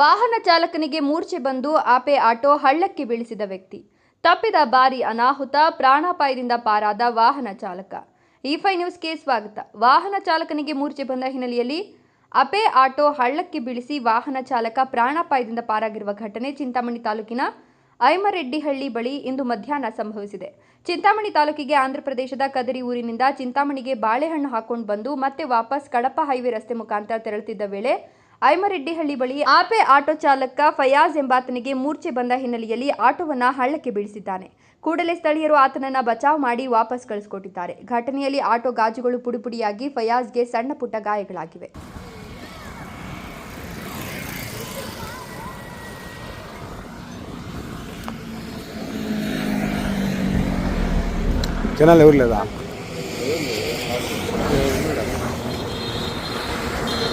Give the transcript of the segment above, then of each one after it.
ವಾಹನ ಚಾಲಕನಿಗೆ ಮೂರ್ಛೆ ಬಂದು ಆಪೆ ಆಟೋ ಹಳ್ಳಕ್ಕೆ ಬೀಳಿಸಿದ ವ್ಯಕ್ತಿ. ತಪ್ಪಿದ ಬಾರಿ ಅನಾಹುತ, ಪ್ರಾಣಾಪಾಯದಿಂದ ಪಾರಾದ ವಾಹನ ಚಾಲಕ. ಇಫೈ ನ್ಯೂಸ್ ನ್ಯೂಸ್ಗೆ ಸ್ವಾಗತ. ವಾಹನ ಚಾಲಕನಿಗೆ ಮೂರ್ಛೆ ಬಂದ ಹಿನ್ನೆಲೆಯಲ್ಲಿ ಅಪೆ ಆಟೋ ಹಳ್ಳಕ್ಕೆ ಬೀಳಿಸಿ ವಾಹನ ಚಾಲಕ ಪ್ರಾಣಾಪಾಯದಿಂದ ಪಾರಾಗಿರುವ ಘಟನೆ ಚಿಂತಾಮಣಿ ತಾಲೂಕಿನ ಐಮರೆಡ್ಡಿಹಳ್ಳಿ ಬಳಿ ಇಂದು ಮಧ್ಯಾಹ್ನ ಸಂಭವಿಸಿದೆ. ಚಿಂತಾಮಣಿ ತಾಲೂಕಿಗೆ ಆಂಧ್ರಪ್ರದೇಶದ ಕದರಿ ಊರಿನಿಂದ ಚಿಂತಾಮಣಿಗೆ ಬಾಳೆಹಣ್ಣು ಹಾಕೊಂಡು ಬಂದು ಮತ್ತೆ ವಾಪಸ್ ಕಡಪ ಹೈವೇ ರಸ್ತೆ ಮುಖಾಂತರ ತೆರಳುತ್ತಿದ್ದ ವೇಳೆ ಐಮರೆಡ್ಡಿಹಳ್ಳಿ ಬಳಿ ಆಪೆ ಆಟೋ ಚಾಲಕ ಫಯಾಜ್ ಎಂಬಾತನಿಗೆ ಮೂರ್ಛೆ ಬಂದ ಹಿನ್ನೆಲೆಯಲ್ಲಿ ಆಟೋವನ್ನು ಹಳ್ಳಕ್ಕೆ ಬೀಳಿಸಿದ್ದಾನೆ. ಕೂಡಲೇ ಸ್ಥಳೀಯರು ಆತನನ್ನ ಬಚಾವ್ ಮಾಡಿ ವಾಪಸ್ ಕಳಿಸ್ಕೊಟ್ಟಿದ್ದಾರೆ. ಘಟನೆಯಲ್ಲಿ ಆಟೋ ಗಾಜುಗಳು ಪುಡಿಪುಡಿಯಾಗಿ ಫಯಾಜ್ಗೆ ಸಣ್ಣ ಪುಟ್ಟ ಗಾಯಗಳಾಗಿವೆ. ಚೆನ್ನಾಗಿ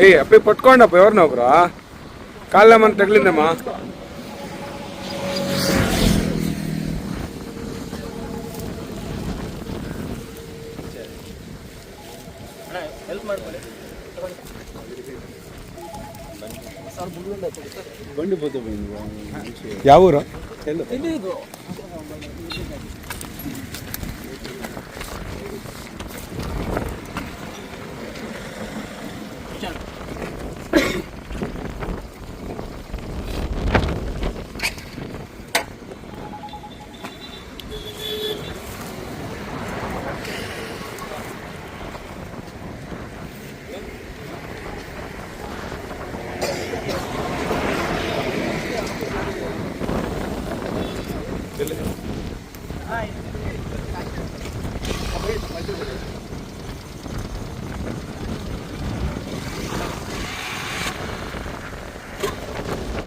ఏ అబ్బాయి పట్టుకోండి అబ్బా ఎవరిని ఒకరు కాళ్ళేమన్నా తగిలిందమ్మా బండి పోతే పోయింది ಯಾವ ಊರು Hi.